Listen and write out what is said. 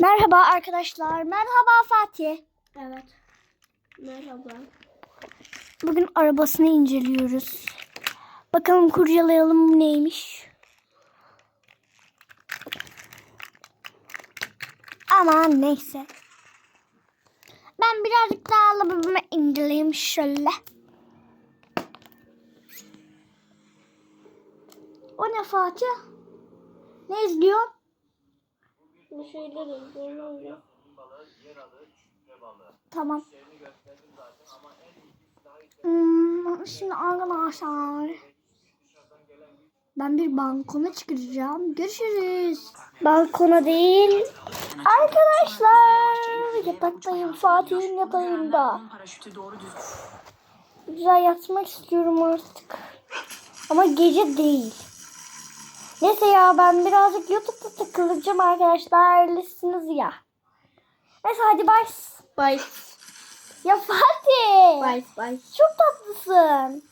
Merhaba arkadaşlar. Merhaba Fatih. Evet. Merhaba. Bugün arabasını inceliyoruz. Bakalım kurcalayalım bu neymiş. Aman neyse. Ben birazcık daha arabamı inceleyeyim şöyle. O ne Fatih? Ne izliyor? Bir şeyler izliyorum. Tamam. Hmm, şimdi arkadaşlar. Ben bir balkona çıkacağım. Görüşürüz. Balkona değil. Arkadaşlar. Yataktayım. Fatih'in yatağında. Paraşütü doğru düz. Güzel yatmak istiyorum artık. Ama gece değil. Neyse ya ben birazcık YouTube'da takılacağım arkadaşlar. Öylesiniz ya. Neyse hadi bye. Bye. Ya Fatih. Bye bye. Çok tatlısın.